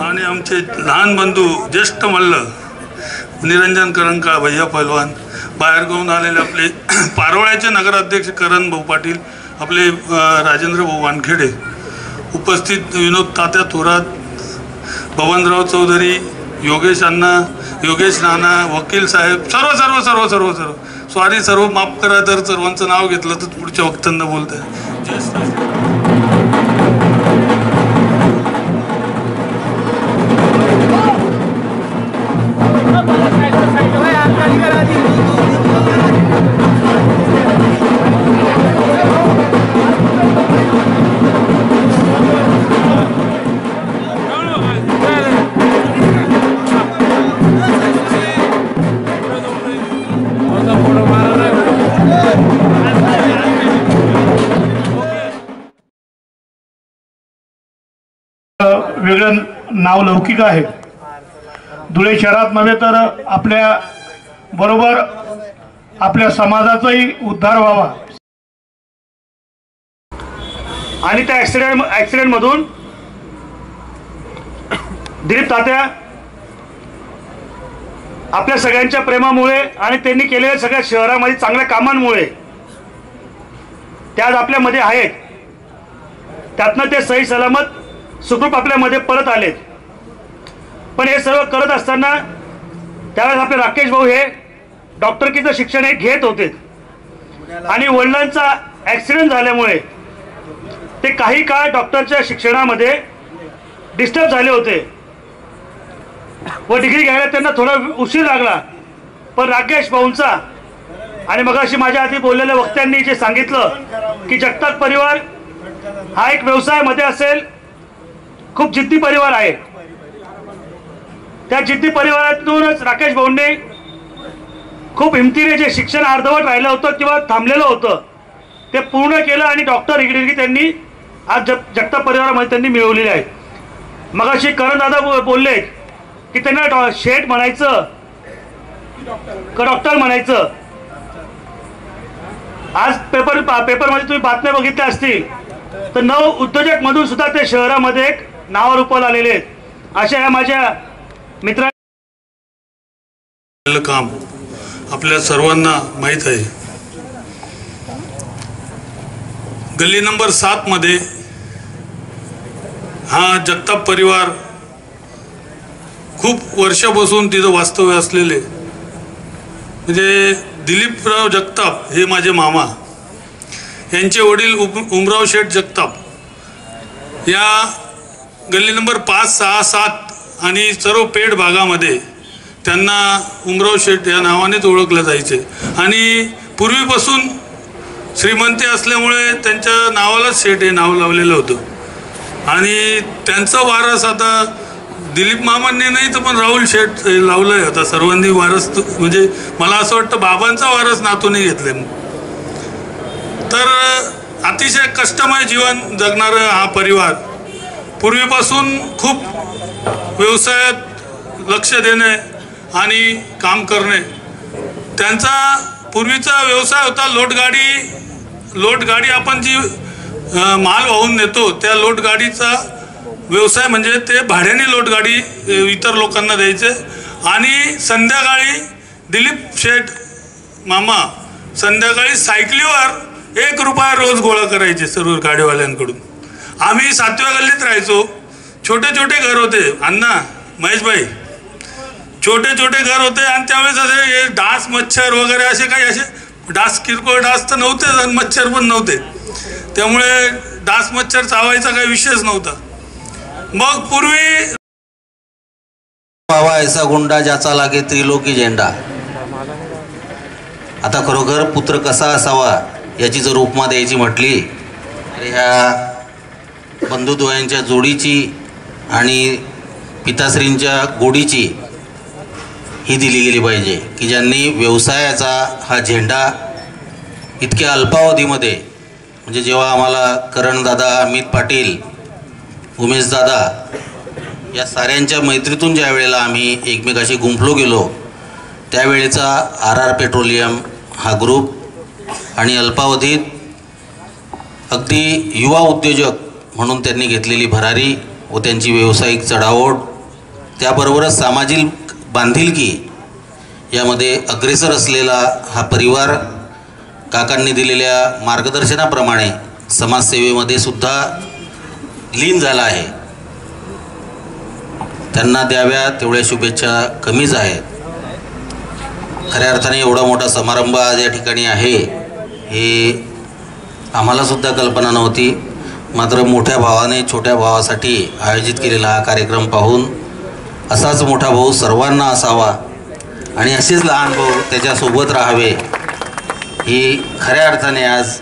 आणि आमचे लहान बंधू ज्येष्ठ मल्ल निरंजन करंकाळ भैया पैलवान बाहेरगावून आलेले आपले पारोळ्याचे नगराध्यक्ष करण भाऊ पाटील आपले राजेंद्र भाऊ वानखेडे उपस्थित विनोद तात्या थोरात भवनराव चौधरी योगेश अण्णा योगेश नाना वकील साहेब सर्व सर्व सर्व सर्व सर्व. सॉरी सर्व माफ करा तर सर्वांचं नाव घेतलं तर पुढच्या वक्त्यांना बोलत आहे वेगळं नाव लौकिक आहे. धुळे शहरात नव्हे तर आपल्या बरोबर आपल्या समाजाचाही उद्धार व्हावा. आणि त्या ऍक्सिडेंट ऍक्सिडेंटमधून दिलीप तात्या आपल्या सगळ्यांच्या प्रेमामुळे आणि त्यांनी केलेल्या सगळ्या शहरामध्ये चांगल्या कामांमुळे त्या आज आपल्यामध्ये आहेत. त्यातनं ते सही सलामत सुखरूप आपल्यामध्ये परत आलेत. पण हे सर्व करत असताना त्यावेळेस आपले राकेश भाऊ हे डॉक्टरकीचं शिक्षण हे घेत होते. आणि वडिलांचा ॲक्सिडेंट झाल्यामुळे ते काही काळ डॉक्टरच्या शिक्षणामध्ये डिस्टर्ब झाले होते. व डिग्री घ्यायला त्यांना थोडा उशीर लागला. पण राकेश भाऊंचा आणि मग अशी माझ्या आधी बोललेल्या वक्त्यांनी जे सांगितलं की जगताप परिवार हा एक व्यवसायामध्ये असेल खूप जिद्दी परिवार आहे. त्या जिद्दी परिवारातूनच राकेश भाऊंनी खूप हिमतीने जे शिक्षण अर्धवट राहिलं होतं किंवा थांबलेलं होतं ते पूर्ण केलं आणि डॉक्टर डिग्री त्यांनी आज जग जगताप परिवारामध्ये त्यांनी मिळवलेली आहे मग अशी दादा बोलले की त्यांना डॉ शेठ म्हणायचं का डॉक्टर म्हणायचं. आज पेपर पेपरमध्ये तुम्ही बातम्या बघितल्या असतील तर नव उद्योजक मधून सुद्धा ते शहरामध्ये एक नावारूपाला आलेले आहेत. अशा या माझ्या मित्रा काम आपल्या सर्वांना माहीत आहे. गल्ली नंबर सातमध्ये हा जगताप परिवार खूप वर्षापासून तिथं वास्तव्य असलेले. म्हणजे दिलीपराव जगताप हे माझे मामा. यांचे वडील उप उमराव शेठ जगताप. या गल्ली नंबर पाच सहा सात आणि सर्व पेठ भागामध्ये त्यांना उमराव शेठ या नावानेच ओळखलं जायचे. आणि पूर्वीपासून श्रीमंती असल्यामुळे त्यांच्या नावालाच शेठ हे नाव लावलेलं होतं. आणि त्यांचा वारस आता दिलीप मामांनी नाही तर पण राहुल शेठ हे आहे आता सर्वांनी वारस म्हणजे मला असं वाटतं बाबांचा वारस नातूने घेतले. तर अतिशय कष्टमय जीवन जगणारा हा परिवार पूर्वीपासून खूप व्यवसायात लक्ष देणे आणि काम करणे. त्यांचा पूर्वीचा व्यवसाय होता लोटगाडी लोटगाडी आपण जी माल वाहून नेतो त्या लोटगाडीचा व्यवसाय म्हणजे ते भाड्याने लोटगाडी इतर लोकांना द्यायचे. आणि संध्याकाळी दिलीप शेठ मामा संध्याकाळी सायकलीवर एक रुपया रोज गोळा करायचे सर्व गाडीवाल्यांकडून. आम्ही सातव्या गल्लीत राहायचो. छोटे छोटे घर होते. अण्णा महेशभाई छोटे छोटे घर होते आणि त्यावेळेस असे हे डास मच्छर वगैरे असे काही असे डास किरकोळ डास तर नव्हतेच आणि मच्छर पण नव्हते. त्यामुळे डास मच्छर चावायचा काही विषयच नव्हता. मग पूर्वी पावा ऐसा गुंडा ज्याचा लागे त्रिलोकी झेंडा. आता खरोखर पुत्र कसा असावा याची जर उपमा द्यायची म्हटली तर ह्या बंधुद्वयांच्या जोडीची आणि पिताश्रींच्या गोडीची ही दिली गेली पाहिजे की ज्यांनी व्यवसायाचा हा झेंडा इतक्या अल्पावधीमध्ये म्हणजे जेव्हा आम्हाला करणदादा अमित पाटील उमेशदादा या साऱ्यांच्या मैत्रीतून ज्या वेळेला आम्ही एकमेकाशी गुंफलो गेलो त्यावेळेचा आर आर पेट्रोलियम हा ग्रुप आणि अल्पावधीत अगदी युवा उद्योजक म्हणून त्यांनी घेतलेली भरारी व त्यांची व्यावसायिक चढाओढ त्याबरोबरच सामाजिक बांधिलकी यामध्ये अग्रेसर असलेला हा परिवार काकांनी दिलेल्या मार्गदर्शनाप्रमाणे समाजसेवेमध्ये सुद्धा लीन झाला आहे. त्यांना द्याव्या तेवढ्या शुभेच्छा कमीच आहेत. खऱ्या अर्थाने एवढा मोठा समारंभ आज या ठिकाणी आहे हे आम्हालासुद्धा कल्पना नव्हती. मात्र मोठ्या भावाने छोट्या भावासाठी आयोजित केलेला हा कार्यक्रम पाहून असाच मोठा भाऊ सर्वांना असावा आणि असेच लहान भाऊ त्याच्यासोबत राहावे ही खऱ्या अर्थाने आज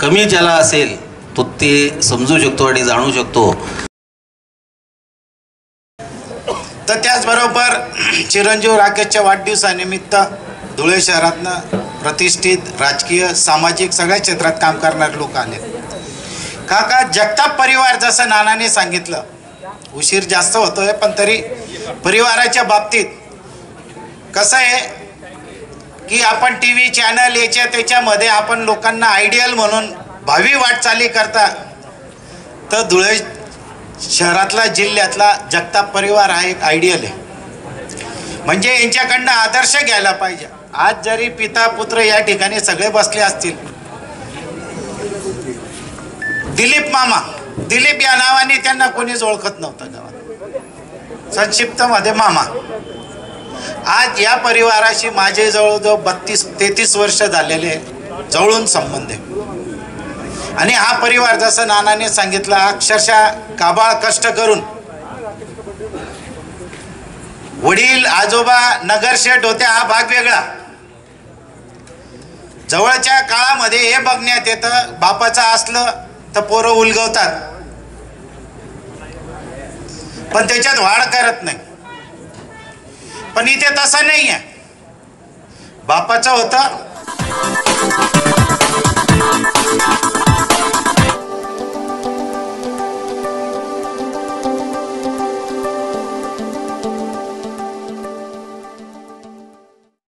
कमी ज्याला असेल तो ते समजू शकतो आणि जाणू शकतो. तर त्याचबरोबर चिरंजीव राकेशच्या वाढदिवसानिमित्त धुळे शहरातनं प्रतिष्ठित राजकीय सामाजिक सगळ्या क्षेत्रात काम करणारे लोक आले. काका जगताप परिवार जसं नानाने सांगितलं. उशीर जास्त होतोय पण तरी परिवाराच्या बाबतीत कसं आहे की आपण टी व्ही चॅनल याच्या त्याच्यामध्ये आपण लोकांना आयडियल म्हणून भावी वाटचाली करता. तर धुळे शहरातला जिल्ह्यातला जगताप परिवार हा एक आयडियल आहे. म्हणजे यांच्याकडनं आदर्श घ्यायला पाहिजे. आज जरी पिता पुत्र या ठिकाणी सगळे बसले असतील दिलीप मामा. दिलीप या नावाने त्यांना कोणीच ओळखत नव्हतं गावात संक्षिप्त मध्ये मामा. आज या परिवाराशी माझे जवळजवळ बत्तीस तेहतीस वर्ष झालेले जवळून संबंध आहे. आणि हा परिवार जसं नानाने सांगितलं अक्षरशः काबाळ कष्ट करून वडील आजोबा नगरशेठ होते हा भाग वेगळा. जवळच्या काळामध्ये हे बघण्यात येतं बापाचं असलं तर पोरं उलगवतात. पण त्याच्यात वाढ करत नाही. पण इथे तसं नाही आहे बापाचं होतं.